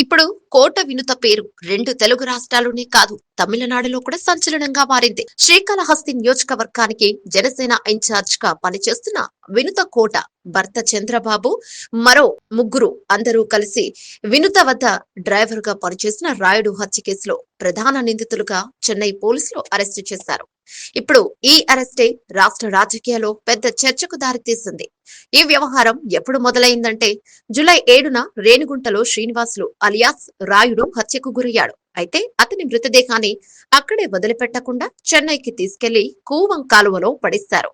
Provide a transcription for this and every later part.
ఇప్పుడు కోట వినుత పేరు రెండు తెలుగు రాష్ట్రాల్లోనే కాదు తమిళనాడులో కూడా సంచలనంగా మారింది. శ్రీకాళహస్తి నియోజకవర్గానికి జనసేన ఇన్ఛార్జ్గా పనిచేస్తున్న వినుత కోట భర్త చంద్రబాబు మరో ముగ్గురు అందరూ కలిసి వినుత వద్ద డ్రైవర్గా పనిచేసిన రాయుడు హత్య కేసులో ప్రధాన నిందితులుగా చెన్నై పోలీసులు అరెస్టు చేశారు. ఇప్పుడు ఈ అరెస్టే రాష్ట్ర రాజకీయాల్లో పెద్ద చర్చకు దారితీసింది. ఈ వ్యవహారం ఎప్పుడు మొదలైందంటే జూలై ఏడున రేణిగుంటలో శ్రీనివాసులు అలియాస్ రాయుడు హత్యకు గురయ్యాడు. అయితే అతని మృతదేహాన్ని అక్కడే వదిలిపెట్టకుండా చెన్నైకి తీసుకెళ్ళి కూవం కాలువలో పడిస్తారు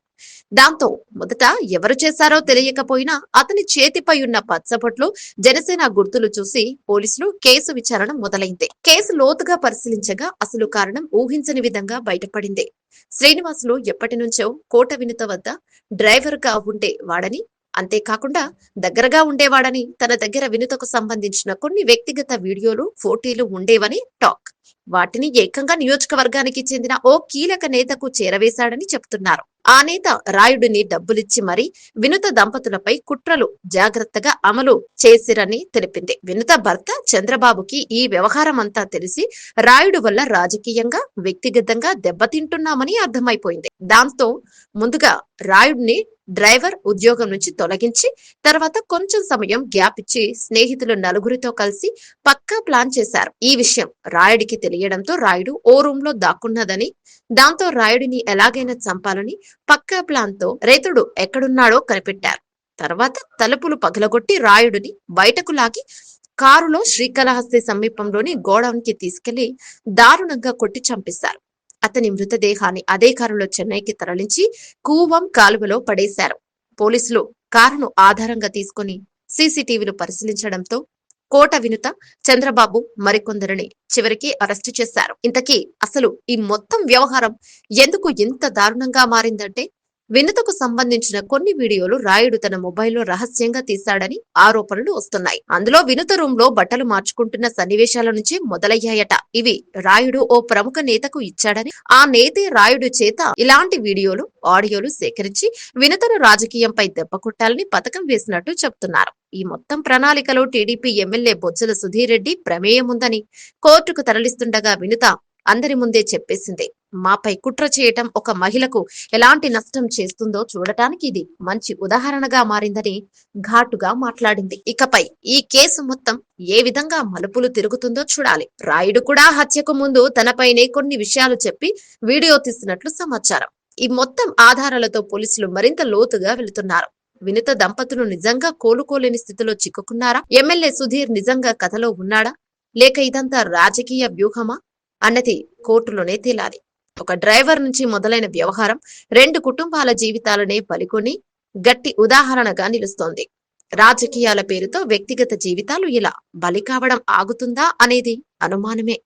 దాంతో మొదట ఎవరు చేశారో తెలియకపోయినా అతని చేతిపై ఉన్న పచ్చబొట్లు జనసేన గుర్తులు చూసి పోలీసులు కేసు విచారణ మొదలైంది. కేసు లోతుగా పరిశీలించగా అసలు కారణం ఊహించని విధంగా బయటపడింది. శ్రీనివాసులు ఎప్పటి నుంచో కోట వినుత వద్ద డ్రైవర్గా ఉండే వాడని అంతేకాకుండా దగ్గరగా ఉండేవాడని తన దగ్గర వినుతకు సంబంధించిన కొన్ని వ్యక్తిగత వీడియోలు ఫోటోలు ఉండేవని టాక్. వాటిని ఏకంగా నియోజకవర్గానికి చెందిన ఓ కీలక నేతకు చేరవేశాడని చెప్తున్నారు. ఆ నేత రాయుడిని డబ్బులిచ్చి మరీ వినుత దంపతులపై కుట్రలు జాగ్రత్తగా అమలు చేసిరని తెలిపింది. వినుత భర్త చంద్రబాబుకి ఈ వ్యవహారం అంతా తెలిసి రాయుడు వల్ల రాజకీయంగా వ్యక్తిగతంగా దెబ్బతింటున్నామని అర్థమైపోయింది. దాంతో ముందుగా రాయుడిని డ్రైవర్ ఉద్యోగం నుంచి తొలగించి తర్వాత కొంచెం సమయం గ్యాప్ ఇచ్చి స్నేహితులు నలుగురితో కలిసి పక్కా ప్లాన్ చేశారు. ఈ విషయం రాయుడికి తెలియడంతో రాయుడు ఓ రూమ్లో దాక్కున్నదని దాంతో రాయుడిని ఎలాగైనా చంపాలని పక్కా ప్లాన్తో రేతుడు ఎక్కడున్నాడో కనిపెట్టారు. తర్వాత తలుపులు పగలగొట్టి రాయుడిని బయటకు లాగి కారులో శ్రీకాళహస్తి సమీపంలోని గోడౌన్కి తీసుకెళ్ళి దారుణంగా కొట్టి చంపేశారు. అతని మృతదేహాన్ని అదే కారులో చెన్నైకి తరలించి కూవం కాలువలో పడేశారు. పోలీసులు కారును ఆధారంగా తీసుకుని సీసీటీవీలు పరిశీలించడంతో కోట వినుత చంద్రబాబు మరికొందరిని చివరికి అరెస్టు చేశారు. ఇంతకీ అసలు ఈ మొత్తం వ్యవహారం ఎందుకు ఇంత దారుణంగా మారిందంటే వినతకు సంబంధించిన కొన్ని వీడియోలు రాయుడు తన మొబైల్లో రహస్యంగా తీశాడని ఆరోపణలు వస్తున్నాయి. అందులో వినత రూమ్లో బట్టలు మార్చుకుంటున్న సన్నివేశాల నుంచి మొదలయ్యాయట. ఇవి రాయుడు ఓ ప్రముఖ నేతకు ఇచ్చాడని ఆ నేతే రాయుడు చేత ఇలాంటి వీడియోలు ఆడియోలు సేకరించి వినతను రాజకీయంపై దెబ్బ కొట్టాలని పథకం వేసినట్టు చెప్తున్నారు. ఈ మొత్తం ప్రణాళికలో టీడీపీ ఎమ్మెల్యే బొజ్జల సుధీర్ రెడ్డి ప్రమేయం ఉందని కోర్టుకు తరలిస్తుండగా వినుత అందరి ముందే చెప్పేసింది. మాపై కుట్ర చేయటం ఒక మహిళకు ఎలాంటి నష్టం చేస్తుందో చూడటానికి ఇది మంచి ఉదాహరణగా మారిందని ఘాటుగా మాట్లాడింది. ఇకపై ఈ కేసు మొత్తం ఏ విధంగా మలుపులు తిరుగుతుందో చూడాలి. రాయుడు కూడా హత్యకు ముందు తనపైనే కొన్ని విషయాలు చెప్పి వీడియో తీసినట్లు సమాచారం. ఈ మొత్తం ఆధారాలతో పోలీసులు మరింత లోతుగా వెళుతున్నారు. వినుత దంపతులు నిజంగా కోలుకోలేని స్థితిలో చిక్కుకున్నారా? ఎమ్మెల్యే సుధీర్ నిజంగా కథలో ఉన్నాడా? లేక ఇదంతా రాజకీయ వ్యూహమా? అన్నది కోర్టులోనే తేలాలి. ఒక డ్రైవర్ నుంచి మొదలైన వ్యవహారం రెండు కుటుంబాల జీవితాలనే బలికొని గట్టి ఉదాహరణగా నిలుస్తోంది. రాజకీయాల పేరుతో వ్యక్తిగత జీవితాలు ఇలా బలి కావడం ఆగుతుందా అనేది అనుమానమే.